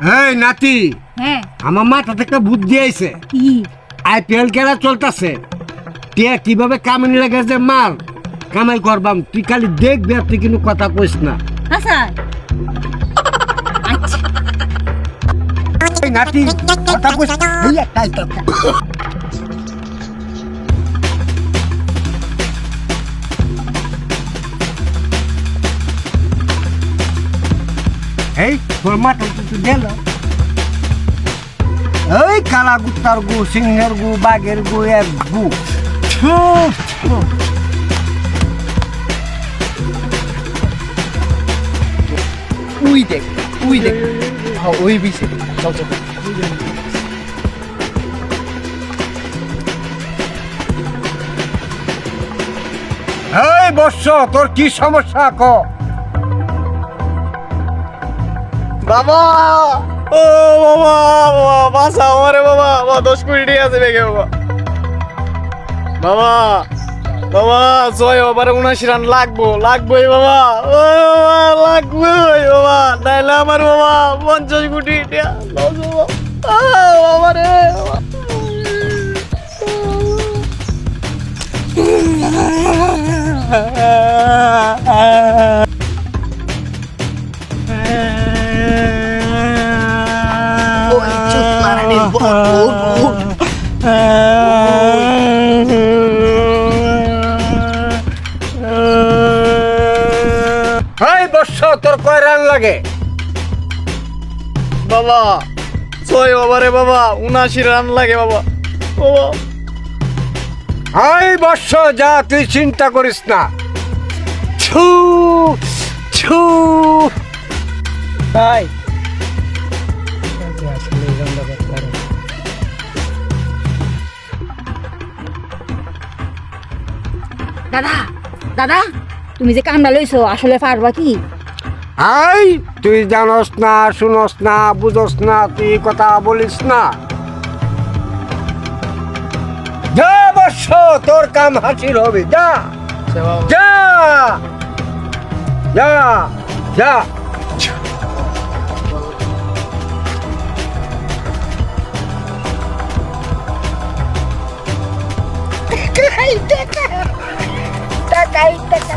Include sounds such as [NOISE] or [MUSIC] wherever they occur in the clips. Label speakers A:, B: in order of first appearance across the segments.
A: এই নাতি।
B: হ্যাঁ।
A: আমার মাথা থেকে বুদ্ধি আইছে।
B: কি?
A: আইপিএল খেলা চলতেছে। টিয়া কীভাবে কামানি যে মাল? কামাই করবাম। তুই খালি দেখবি আর তুই কিন্তু কথা কইস না।
B: আচ্ছা।
A: নাতি কথা কইস এই তোর মাথা তো গেল এই কালা গুত্তার গু সিংহের গু বাঘের গু এক গু।
C: উই দেখ উই দেখ। হ্যাঁ ওই বিছে চল চল
A: এই বর্ষ তোর কি সমস্যা ক?
D: বাবা! ও বাবা বাবা বাসা আমারে বাবা বাবা দশ কোটি আছে বেগে বাবা? বাবা বাবা জয় বাবার উনাশি রান লাগবো লাগবোই বাবা ও লাগবোই বাবা নাইলে আমার বাবা পঞ্চাশ কোটি বাবা রে বাবা। [LAUGHS]
C: ওঠ, ওঠ।
A: এই বর্ষ তোর কয় রান লাগে?
D: বাবা ছয় ওভারে বাবা উনাশি রান লাগে বাবা। বাবা।
A: এই বর্ষ যা তুই চিন্তা করিস না। ছু ছু।
D: তাই?
B: দাদা দাদা তুমি যে কামড়া লইছো আসলে পারবা কি?
A: আই তুই জানস না শুনস না বুঝস না তুই কথা বলিস না। যা বর্ষ তোর কাম হাসির হবে যা। যা। যা যা।
B: đây tên là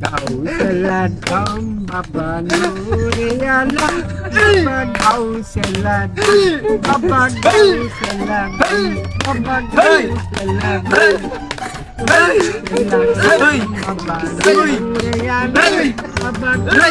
A: đầu sẽ là đông mà bà nuria là bắt đầu sẽ là bắt đầu sẽ là bắt đầu sẽ là Hey! Hey! Hey! Hey! Hey!